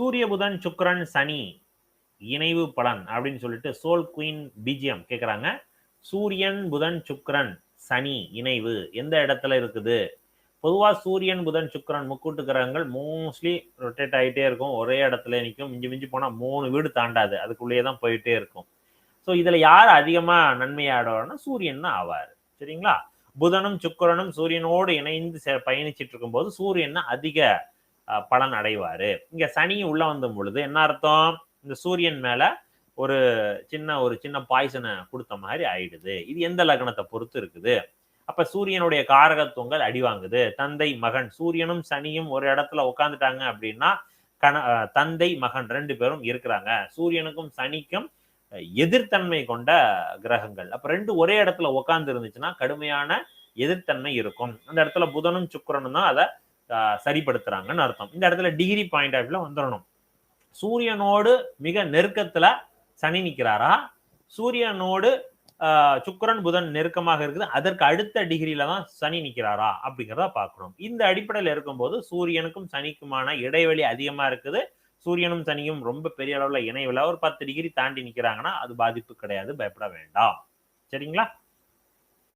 சூரிய புதன் சுக்ரன் சனி இணைவு பலன் அப்படின்னு சொல்லிட்டு சோல் குயின் பிஜிஎம் கேட்குறாங்க சூரியன் புதன் சுக்ரன் சனி இணைவு எந்த இடத்துல இருக்குது? பொதுவாக சூரியன் புதன் சுக்ரன் முக்கூட்டு கிரகங்கள் மோஸ்ட்லி ரொட்டேட் ஆகிட்டே இருக்கும். ஒரே இடத்துல நிற்கும் மிஞ்சி மிஞ்சி போனால் மூணு வீடு தாண்டாது. அதுக்குள்ளேயே தான் போயிட்டே இருக்கும். ஸோ இதில் யார் அதிகமாக நன்மையாடுவார்னா சூரியன் தான் ஆவார். சரிங்களா? புதனும் சுக்கிரனும் சூரியனோடு இணைந்து பயணிச்சிட்டு இருக்கும்போது சூரியன் தான் அதிக பலன் அடைவார். இங்கே சனி உள்ள வந்த பொழுது என்ன அர்த்தம்? இந்த சூரியன் மேலே ஒரு சின்ன ஒரு சின்ன பாய்சனை கொடுத்த மாதிரி ஆயிடுது. இது எந்த லக்னத்தை பொறுத்து இருக்குது? அப்ப சூரியனுடைய காரகத்துவங்கள் அடிவாங்குது தந்தை மகன் சூரியனும் சனியும் ஒரு இடத்துல உட்காந்துட்டாங்க அப்படின்னா கண தந்தை மகன் ரெண்டு பேரும் இருக்கிறாங்க. சூரியனுக்கும் சனிக்கும் எதிர்த்தன்மை கொண்ட கிரகங்கள். அப்ப ரெண்டு ஒரே இடத்துல உட்காந்து இருந்துச்சுன்னா கடுமையான எதிர்த்தன்மை இருக்கும். அந்த இடத்துல புதனும் சுக்கரனும் தான் அதை சரிப்படுத்துறாங்கன்னு அர்த்தம். இந்த இடத்துல டிகிரி பாயிண்ட் ஆஃப் வியூல வந்துடணும் சூரியனோடு மிக நெருக்கத்துல சனி நிற்கிறாரா சூரியனோடு சுக்கரன் புதன் நெருக்கமாக இருக்குது. அதற்கு அடுத்த டிகிரியில தான் சனி நிற்கிறாரா அப்படிங்கிறத பார்க்கணும் இந்த அடிப்படையில் இருக்கும்போது சூரியனுக்கும் சனிக்குமான இடைவெளி அதிகமா இருக்குது. சூரியனும் சனியும் ரொம்ப பெரிய அளவில் இணைவில் ஒரு பத்து டிகிரி தாண்டி நிற்கிறாங்கன்னா அது பாதிப்பு கிடையாது. பயப்பட வேண்டாம். சரிங்களா?